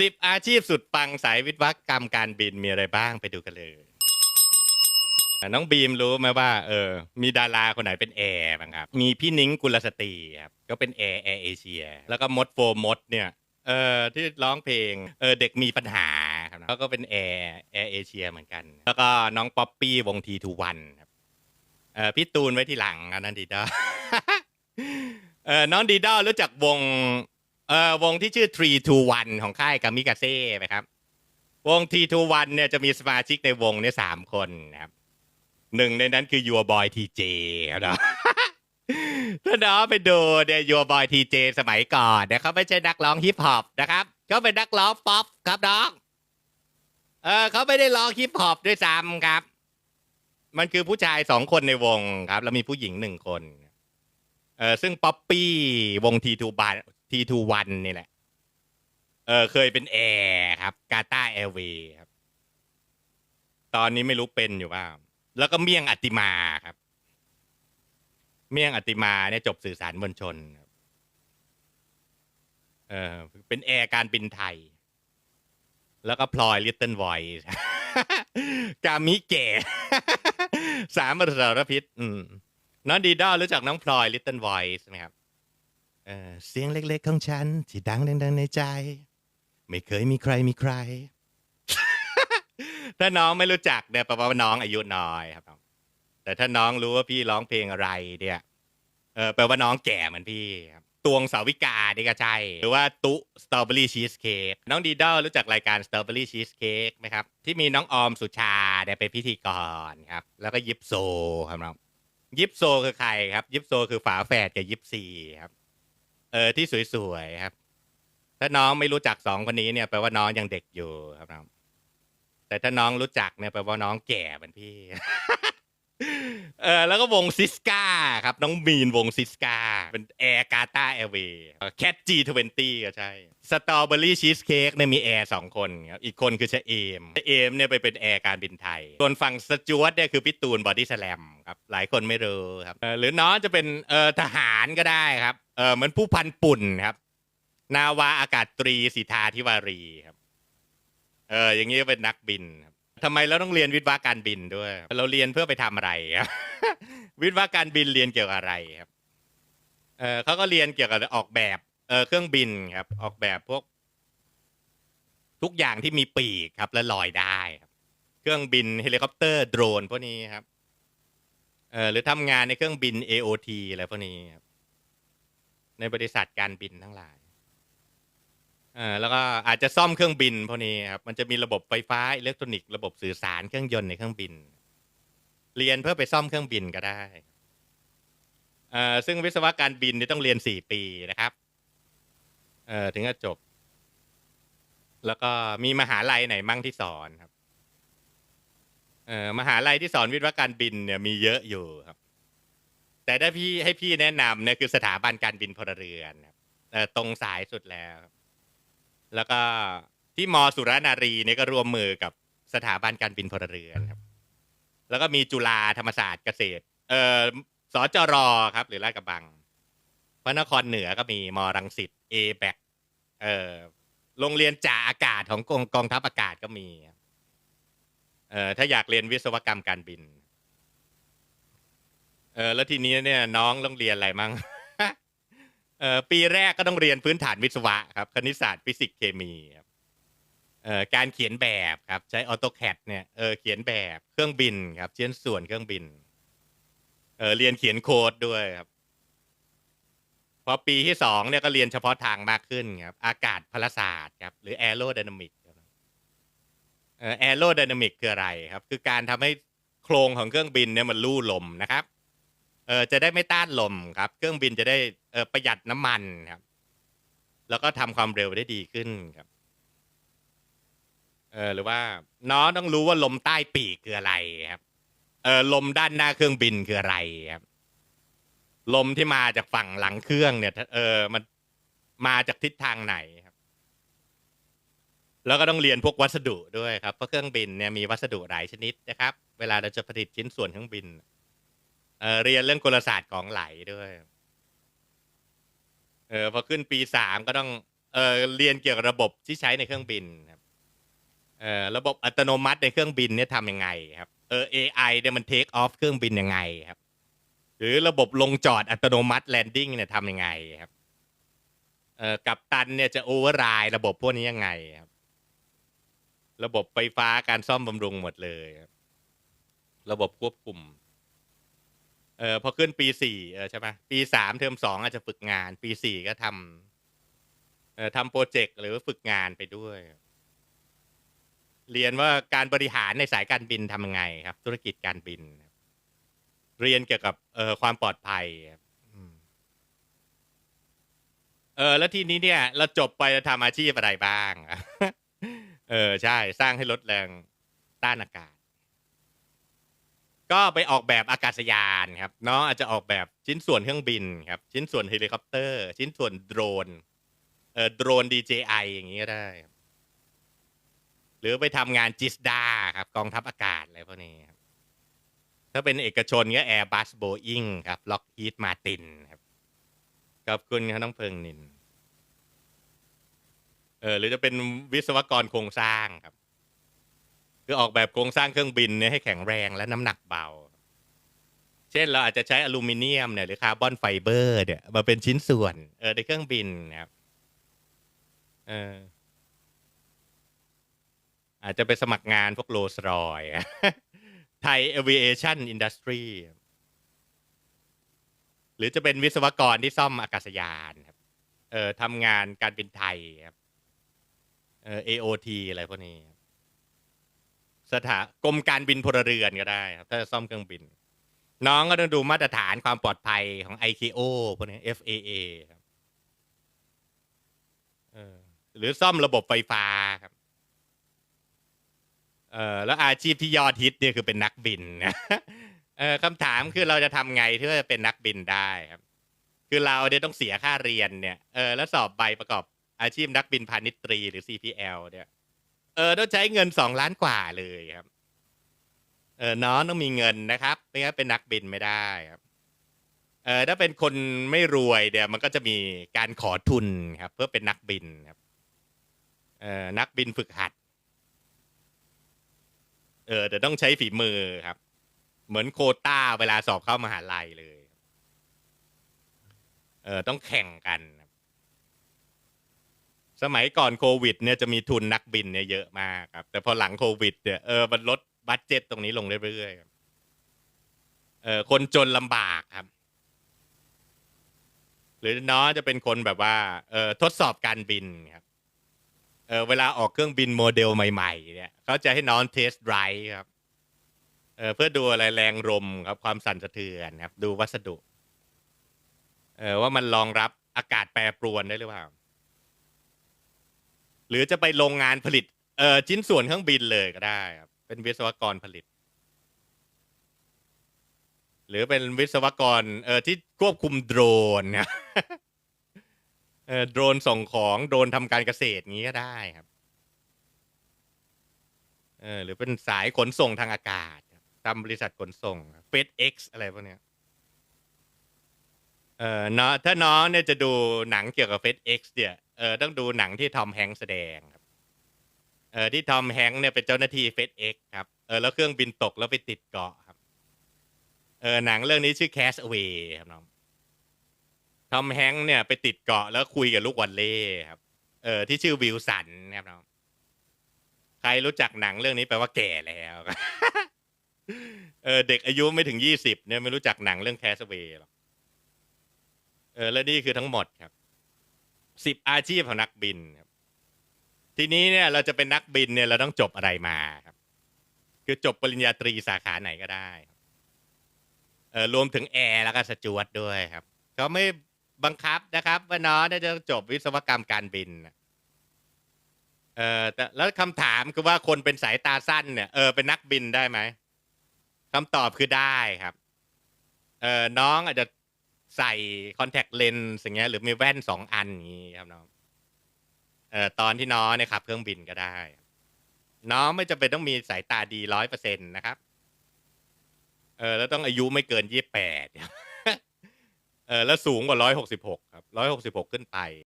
สิบอาชีพสุดปังสายวิศวกรรมการบินมีอะไรบ้างไปดูกันเลยน้องบีมรู้ไหมว่าเออมีดาราคนไหนเป็นแอร์บ้างครับ มีพี่นิ้งกุลสตรีครับก็เป็นแอร์แอร์เอเชีย แล้วก็มดโฟมดเนี่ยเออที่ร้องเพลงเออเด็กมีปัญหาครับเขาก็เป็นแอร์แอร์เอเชียเหมือนกัน แล้วก็น้องป๊อปปี้วงทีทูวันครับเออพี่ตูนไว้ที่หลังอันนั้นดีด้าเออน้องดีด้ารู้จักวง เออวงที่ชื่อ Tree to One ของค่ายกามิกาเซ่ไหมครับ วง Tree to One เนี่ยจะมีสมาชิกในวงเนี่ยสามคนนะครับหนึ่งในนั้นคือ Your Boy TJ ครับเนะถ้าน้องไปดูเนี่ย Your Boy TJ สมัยก่อนเนี่ยเขาไม่ใช่นักร้องฮิปฮอปนะครับเขาเป็นนักร้องป๊อปครับน้องเออเขาไม่ได้ร้องฮิปฮอปด้วยซ้ำครับ มันคือผู้ชายสองคนในวงครับ แล้วมีผู้หญิงหนึ่งคน เออซึ่งป๊อปปี้วงทีทูบาน ทีทูวันนี่แหละ เออ เคยเป็นแอร์ครับกาตาแอร์เวย์ครับ ตอนนี้ไม่รู้เป็นอยู่ว่าแล้วก็เมี่ยงอติมาครับ เมี่ยงอติมาเนี่ยจบสื่อสารมวลชนครับเออเป็นแอร์การบินไทย แล้วก็พลอยลิตเติ้ลไวท์กามิเกะสามมรสารพิษ อืมน้องดีดอรู้จักน้องพลอยลิตเติ้ลไวส์ไหมครับ เออเสียงเล็กๆของฉัน ที่ดังดังๆในใจ ไม่เคยมีใครมีใคร ถ้าน้องไม่รู้จักเนี่ยแปลว่าน้องอายุน้อยครับน้องแต่ถ้าน้องรู้ว่าพี่ร้องเพลงอะไรเนี่ยเออแปลว่าน้องแก่เหมือนพี่ครับตวงสาวิกานี่ก็ใช่หรือว่าตุสตรอเบอรี่ชีสเค้กน้องดีดอรู้จักรายการสตรอเบอรี่ชีสเค้กไหมครับ ที่มีน้องออมสุชาเนี่ยเป็นพิธีกรครับ แล้วก็ยิปโซครับน้องยิปโซคือใครครับ ยิปโซคือฝาแฝดกับยิปซีครับ เออที่สวยๆครับ ถ้าน้องไม่รู้จักสองคนนี้เนี่ยแปลว่าน้องยังเด็กอยู่ครับน้องแต่ถ้าน้องรู้จักเนี่ยแปลว่าน้องแก่เหมือนพี่ เออแล้วก็วงซิสกาครับ น้องมีนวงซิสกาเป็นแอร์กาตาแอร์เวย์แคทจีทเวนตี้ก็ใช่สตรอเบอรี่ชีสเค้กเนี่ยมีแอร์สองคนครับอีกคนคือชะเอมชะเอมเนี่ยไปเป็นแอร์การบินไทย ส่วนฝั่งสจวตเนี่ยคือพี่ตูนบอดี้สแลมครับ หลายคนไม่รู้ครับเออหรือน้องจะเป็นเออทหารก็ได้ครับ ออเหมือนผู้พันปุ่นครับ นาวาอากาศตรีสิทธาธิวารีครับ เออ อย่างนี้เป็นนักบินครับทำไมเราต้องเรียนวิศวะการบินด้วย เราเรียนเพื่อไปทำอะไรครับวิศวะการบินเรียนเกี่ยวกับอะไรครับ เออเขาก็เรียนเกี่ยวกับออกแบบเออเครื่องบินครับ ออกแบบพวก ทุกอย่างที่มีปีกครับ และลอยได้ครับ เครื่องบินเฮลิคอปเตอร์โดรนพวกนี้ครับเออหรือทำงานในเครื่องบิน AOT อะไรพวกนี้ครับ ในบริษัทการบินทั้งหลายเออแล้วก็อาจจะซ่อมเครื่องบินพวกนี้ครับมันจะมีระบบไฟฟ้าอิเล็กทรอนิกส์ระบบสื่อสารเครื่องยนต์ในเครื่องบิน เรียนเพื่อไปซ่อมเครื่องบินก็ได้เอ่อซึ่งวิศวะการบินนี่ต้องเรียนสี่ปีนะครับเอ่อถึงจะจบ แล้วก็มีมหาลัยไหนมั่งที่สอนครับเอ่อมหาลัยที่สอนวิศวะการบินเนี่ยมีเยอะอยู่ครับ แต่ถ้าพี่ให้พี่แนะนำเนี่ยคือสถาบันการบินพลเรือนตรงสายสุดแล้ว แล้วก็ที่มสุรนารีเนี่ยก็ร่วมมือกับสถาบันการบินพลเรือนครับ แล้วก็มีจุฬาธรรมศาสตร์เกษตร เอ่อสจรครับ หรือลาดกระบัง พระนครเหนือก็มีมรังสิตเอแบกเอ่อโรงเรียนจ่าอากาศของกองกองทัพอากาศก็มีเอ่อถ้าอยากเรียนวิศวกรรมการบิน เออแล้วทีนี้เนี่ยน้องต้องเรียนอะไรมั่งเออปีแรกก็ต้องเรียนพื้นฐานวิศวะครับ คณิตศาสตร์ฟิสิกส์เคมีครับเอ่อการเขียนแบบครับใช้ AutoCAD เนี่ยเออเขียนแบบเครื่องบินครับเชิ้นส่วนเครื่องบินเออเรียนเขียนโค้ดด้วยครับพอปีที่สองเนี่ยก็เรียนเฉพาะทางมากขึ้นครับ อากาศพลศาสตร์ครับ หรือ Aerodynamic ครับเออ Aerodynamic คืออะไรครับ คือการทำให้โครงของเครื่องบินเนี่ยมันลู่ลมนะครับ เออจะได้ไม่ต้านลมครับ เครื่องบินจะได้เออประหยัดน้ำมันครับ แล้วก็ทำความเร็วได้ดีขึ้นครับ เออหรือว่า น้องต้องรู้ว่าลมใต้ปีกคืออะไรครับ เออลมด้านหน้าเครื่องบินคืออะไรครับ ลมที่มาจากฝั่งหลังเครื่องเนี่ย เออมันมาจากทิศทางไหนครับ แล้วก็ต้องเรียนพวกวัสดุด้วยครับเพราะเครื่องบินเนี่ยมีวัสดุหลายชนิดนะครับ เวลาเราจะผลิตชิ้นส่วนเครื่องบิน เเรียนเรื่องกลศาสตร์ของไหลด้วย เออพอขึ้นปีสามก็ต้อง เออเรียนเกี่ยวกับระบบที่ใช้ในเครื่องบินครับเออระบบอัตโนมัติในเครื่องบินเนี่ยทำยังไงครับเออ AI เนี่ยมันเทคออฟเครื่องบินยังไงครับ หรือระบบลงจอดอัตโนมัติแลนดิ้งเนี่ยทำยังไงครับเออกัปตันเนี่ยจะโอเวอร์ไรด์ระบบพวกนี้ยังไงครับ ระบบไฟฟ้าการซ่อมบำรุงหมดเลยครับระบบควบคุม เออพอขึ้นปีสี่เออใช่ไหมปีสามเทอมสองอาจจะฝึกงาน ปีสี่ก็ทำเออทำโปรเจกต์หรือฝึกงานไปด้วย เรียนว่าการบริหารในสายการบินทำยังไงครับ ธุรกิจการบิน เรียนเกี่ยวกับเออความปลอดภัยครับเออแล้วทีนี้เนี่ย เราจบไปจะทำอาชีพอะไรบ้าง เออใช่ สร้างให้ลดแรงต้านอากาศ ก็ไปออกแบบอากาศยานครับเนาะอาจจะออกแบบชิ้นส่วนเครื่องบินครับ ชิ้นส่วนเฮลิคอปเตอร์ ชิ้นส่วนโดรนเออโดรน DJI อย่างนี้ก็ได้ครับหรือไปทำงานจิสดาครับ กองทัพอากาศอะไรพวกนี้ครับถ้าเป็นเอกชนก็ Airbus Boeing ครับ Lockheed Martin ครับขอบคุณครับน้องเพิงนินเออหรือจะเป็นวิศวกรโครงสร้างครับ คือออกแบบโครงสร้างเครื่องบินเนี่ยให้แข็งแรงและน้ำหนักเบา เช่นเราอาจจะใช้อลูมิเนียมเนี่ยหรือคาร์บอนไฟเบอร์เนี่ยมาเป็นชิ้นส่วนเออในเครื่องบินนะครับเอออาจจะไปสมัครงานพวกโรสรอยไทยเอ i ิเอชันอินดัสทรีหรือจะเป็นวิศวกรที่ซ่อมอากาศยานครับ เออทำงานการบินไทยครับ เออ AOT อะไรพวกนี้ครับ สถากรมการบินพลเรือนก็ได้ครับถ้าจะซ่อมเครื่องบิน น้องก็ต้องดูมาตรฐานความปลอดภัยของ ICAO พวกนี้ FAA ครับออหรือซ่อมระบบไฟฟ้าครับเออแล้วอาชีพที่ยอดฮิตเนี่ยคือเป็นนักบินนะเออคำถามคือเราจะทำไงที่จะเป็นนักบินได้ครับ คือเราเนี่ยต้องเสียค่าเรียนเนี่ยเออแล้วสอบใบประกอบอาชีพนักบินพาณิชย์ตรีหรือ CPL เนี่ย เออต้องใช้เงินสองล้านกว่าเลยครับ เออน้องต้องมีเงินนะครับไม่งั้นเป็นนักบินไม่ได้ครับเออถ้าเป็นคนไม่รวยเดี๋ยวมันก็จะมีการขอทุนครับ เพื่อเป็นนักบินครับ เออนักบินฝึกหัด เออแต่ต้องใช้ฝีมือครับ เหมือนโคต้าเวลาสอบเข้ามหาลัยเลย เออต้องแข่งกันคร สมัยก่อนโควิดเนี่ยจะมีทุนนักบินเนี่ยเยอะมากครับ แต่พอหลังโควิดเนี่ยเออมันลดบัตเจ็ตตรงนี้ลงเรื่อยๆครับเออคนจนลำบากครับ หรือน้องจะเป็นคนแบบว่าเออทดสอบการบินครับเออเวลาออกเครื่องบินโมเดลใหม่ ๆ เนี่ยเขาจะให้น้องเทสไรครับเออเพื่อดูอะไรแรงลมครับ ความสั่นสะเทือนครับ ดูวัสดุเออว่ามันรองรับอากาศแปรปรวนได้หรือเปล่า หรือจะไปโรงงานผลิตเออชิ้นส่วนเครื่องบินเลยก็ได้ครับเป็นวิศวกรผลิต หรือเป็นวิศวกรเออที่ควบคุมโดรนเนี่ยเออโดรนส่งของโดรนทำการเกษตรงี้ก็ได้ครับเออหรือเป็นสายขนส่งทางอากาศทำบริษัทขนส่งเฟดเอ็กซ์อะไรพวกเนี้ย เออเนาะถ้าน้องเนี่ยจะดูหนังเกี่ยวกับเฟ e เอ็กซ์เนี่ยเออต้องดูหนังที่ทอมแฮงค์แสดงครับเออที่ทอมแฮงค์เนี่ยเป็นเจ้าหน้าที่เฟ e เอ็กซ์ครับเออแล้วเครื่องบินตกแล้วไปติดเกาะครับเออหนังเรื่องนี้ชื่อ Cast Away ครับน้องทอมแฮงค์เนี่ยไปติดเกาะแล้วคุยกับลูกวันเล่ครับเออที่ชื่อวิลสันนะครับน้องใครรู้จักหนังเรื่องนี้แปลว่าแก่แล้วเออเด็กอายุไม่ถึงยี่สิบเนี่ยไม่รู้จักหนังเรื่อง Cast Away หรอก ออและนี่คือทั้งหมดครับสิบอาชีพของนักบินครับ ทีนี้เนี่ยเราจะเป็นนักบินเนี่ยเราต้องจบอะไรมาครับ คือจบปริญญาตรีสาขาไหนก็ได้ครับเออรวมถึงแอร์แล้วก็สจวตด้วยครับเขาไม่บังคับนะครับว่าน้องเนี่ยจะจบวิศวกรรมการบินเออแต่แล้วคำถามคือว่าคนเป็นสายตาสั้นเนี่ยเออเป็นนักบินได้ไหมคำตอบคือได้ครับเออน้องอาจจะ ใส่คอนแทคเลนส์อย่างเงี้ยหรือมีแว่นสองอันอย่างงี้ครับน้องเอ่อตอนที่น้องเนี่ยขับเครื่องบินก็ได้ น้องไม่จำเป็นต้องมีสายตาดีร้อยเปอร์เซ็นต์นะครับ เออแล้วต้องอายุไม่เกินยี่แปดเออแล้วสูงกว่าร้อยหกสิบหกครับร้อยหกสิบหกขึ้นไป